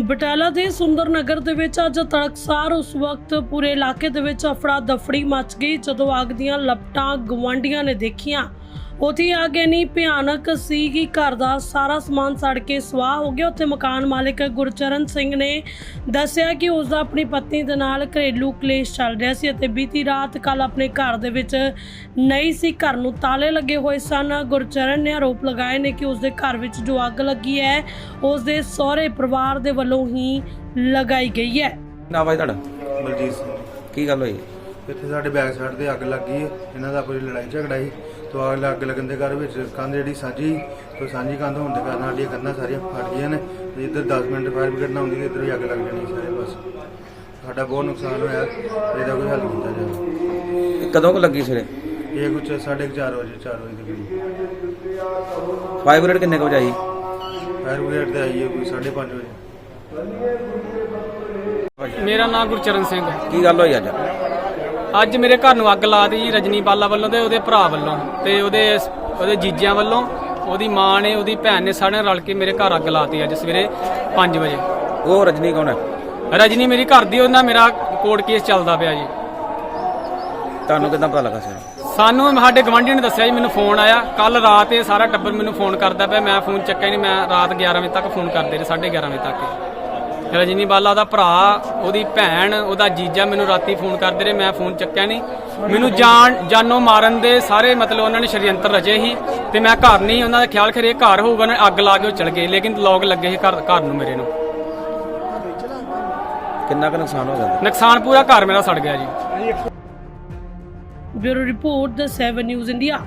ਬਟਾਲਾ ਦੇ ਸੁੰਦਰ ਨਗਰ ਦੇ ਵਿੱਚ ਅੱਜ ਤੜਕਸਾਰ ਉਸ ਵਕਤ ਪੂਰੇ ਇਲਾਕੇ ਦੇ ਵਿੱਚ ਅਫੜਾ ਦਫੜੀ ਮਚ ਗਈ, ਜਦੋਂ ਅੱਗ ਦੀਆਂ ਲਪਟਾਂ ਗਵਾਂਡੀਆਂ ਨੇ ਦੇਖੀਆਂ। ਉਥੇ ਅੱਗ ਇੰਨੀ ਭਿਆਨਕ ਸੀ ਕਿ ਘਰ ਦਾ ਸਾਰਾ ਸਮਾਨ ਸੜ ਕੇ ਸਵਾਹ ਹੋ ਗਿਆ। ਉੱਥੇ ਮਕਾਨ ਮਾਲਕ ਗੁਰਚਰਨ ਸਿੰਘ ਨੇ ਦੱਸਿਆ ਕਿ ਉਸ ਦਾ ਆਪਣੀ ਪਤਨੀ ਦੇ ਨਾਲ ਘਰੇਲੂ ਕਲੇਸ਼ ਚੱਲ ਰਿਹਾ ਸੀ ਅਤੇ ਬੀਤੀ ਰਾਤ ਕੱਲ ਆਪਣੇ ਘਰ ਦੇ ਵਿੱਚ ਨਹੀਂ ਸੀ ਘਰ ਨੂੰ ਤਾਲੇ ਲੱਗੇ ਹੋਏ ਸਨ। ਗੁਰਚਰਨ ਨੇ ਆਰੋਪ ਲਗਾਏ ਨੇ ਕਿ ਉਸ ਦੇ ਘਰ ਵਿੱਚ ਜੋ ਅੱਗ ਲੱਗੀ ਹੈ ਉਸ ਦੇ ਸਹੁਰੇ ਪਰਿਵਾਰ ਦੇ ਵੱਲੋਂ ਹੀ ਲਗਾਈ ਗਈ ਹੈ। ਨਾ ਭਾਈ ਤੁਹਾਡਾ? ਬਲਜੀਤ ਸਿੰਘ। ਕੀ ਗੱਲ ਹੋਈ? ਇੱਥੇ ਸਾਡੇ ਬੈਕ ਸਾਈਡ ਤੇ ਅੱਗ ਲੱਗੀ ਹੈ। ਇਹਨਾਂ ਦਾ ਕੋਈ ਲੜਾਈ ਝਗੜਾ ਸੀ। ਤੋਂ ਅੱਗ ਲੱਗ ਲੱਗਣ ਦੇ ਘਰ ਵਿੱਚ ਕੰਧ ਜਿਹੜੀ ਸਾਂਝੀ ਤੋਂ ਸਾਂਝੀ ਕੰਧ ਹੋਣ ਦੇ ਕਾਰਨ ਸਾਡੀਆਂ ਕੰਧਾਂ ਸਾਰੀਆਂ ਫਟ ਗਈਆਂ ਨੇ। ਤੇ ਇੱਧਰ 10 ਮਿੰਟ ਫਾਇਰ ਬ੍ਰਿਗੇਡ ਨਾ ਆਉਂਦੀ ਤੇ ਇੱਧਰ ਵੀ ਅੱਗ ਲੱਗ ਜਾਣੀ ਸੀ ਸਾਰੇ ਬਸ ਸਾਡਾ ਬਹੁਤ ਨੁਕਸਾਨ ਹੋਇਆ ਇਹਦਾ ਕੋਈ ਹੱਲ ਕੀਤਾ ਜਾਵੇ। ਕਦੋਂ ਕੁ ਲੱਗੀ ਸਵੇਰੇ? ਇਹ ਕੁਝ 4:30 ਵਜੇ 4 ਵਜੇ ਦੇ ਕਰੀਬ। ਫਾਈਵ ਰੇਟ ਕਿੰਨੇ ਕੁ ਵਜੇ ਆਈ? ਫਾਇਰ ਬ੍ਰਿਗੇਡ ਤੇ ਆਈ ਹੈ ਕੋਈ 5:30 ਵਜੇ। ਮੇਰਾ ਨਾਮ ਗੁਰਚਰਨ ਸਿੰਘ ਕੀ ਗੱਲ ਹੋਈ ਅੱਜ? ਅੱਜ ਮੇਰੇ ਘਰ ਨੂੰ ਅੱਗ ਲਾ ਦਿੱਤੀ ਜੀ ਰਜਨੀ ਬਾਲਾ ਵੱਲੋਂ ਤੇ ਉਹਦੇ ਭਰਾ ਵੱਲੋਂ ਤੇ ਉਹਦੇ ਉਹਦੇ ਜੀਜਿਆਂ ਵੱਲੋਂ। ਉਹਦੀ ਮਾਂ ਨੇ ਉਹਦੀ ਭੈਣ ਨੇ ਸਾਰਿਆਂ ਰਲ ਕੇ ਮੇਰੇ ਘਰ ਅੱਗ ਲਾਤੀ ਅੱਜ ਸਵੇਰੇ 5 ਵਜੇ। ਉਹ ਰਜਨੀ ਕੌਣ ਹੈ? ਰਜਨੀ ਮੇਰੀ ਘਰ ਦੀ ਉਹਦੇ ਨਾਲ ਮੇਰਾ ਕੋਰਟ ਕੇਸ ਚੱਲਦਾ ਪਿਆ ਜੀ। ਤੁਹਾਨੂੰ ਕਿਦਾਂ ਪਤਾ ਲੱਗਾ ਸੀ? ਸਾਨੂੰ ਸਾਡੇ ਗਵਾਂਢੀ ਨੇ ਦੱਸਿਆ ਜੀ ਮੈਨੂੰ ਫੋਨ ਆਇਆ। ਕੱਲ ਰਾਤ ਇਹ ਸਾਰਾ ਟੱਬਰ ਮੈਨੂੰ ਫੋਨ ਕਰਦਾ ਪਿਆ। ਮੈਂ ਫੋਨ ਚੱਕਿਆ ਨਹੀਂ ਮੈਂ ਰਾਤ 11 ਵਜੇ ਤੱਕ ਫੋਨ ਕਰਦੇ ਰਹੇ 11:30 ਵਜੇ ਤੱਕ। ਰਜਨੀ ਬਾਲਾ ਦਾ ਭਰਾ ਉਹਦੀ ਭੈਣ ਉਹਦਾ ਜੀਜਾ ਮੈਨੂੰ ਰਾਤੀ ਫੋਨ ਕਰਦੇ ਰਹੇ ਮੈਂ ਫੋਨ ਚੱਕਿਆ ਨਹੀਂ। ਮੈਨੂੰ ਜਾਨ ਜਾਨੋਂ ਮਾਰਨ ਦੇ ਸਾਰੇ ਮਤਲਬ ਉਹਨਾਂ ਨੇ ਸ਼ਰੀਅੰਤਰ ਰਚੇ ਸੀ ਤੇ ਮੈਂ ਘਰ ਨਹੀਂ ਉਹਨਾਂ ਦਾ ਖਿਆਲ ਖਰੇ ਘਰ ਹੋਊਗਾ ਨਾ ਅੱਗ ਲਾ ਕੇ ਉਹ ਚਲ ਗਏ ਲੇਕਿਨ ਲੋਕ ਲੱਗੇ ਸੀ ਘਰ ਘਰ ਨੂੰ ਮੇਰੇ ਨੂੰ। ਕਿੰਨਾ ਕੁ ਨੁਕਸਾਨ ਹੋ ਗਿਆ ਨੁਕਸਾਨ ਪੂਰਾ ਘਰ ਮੇਰਾ ਸੜ ਗਿਆ ਜੀ। Bureau report the 7 news India.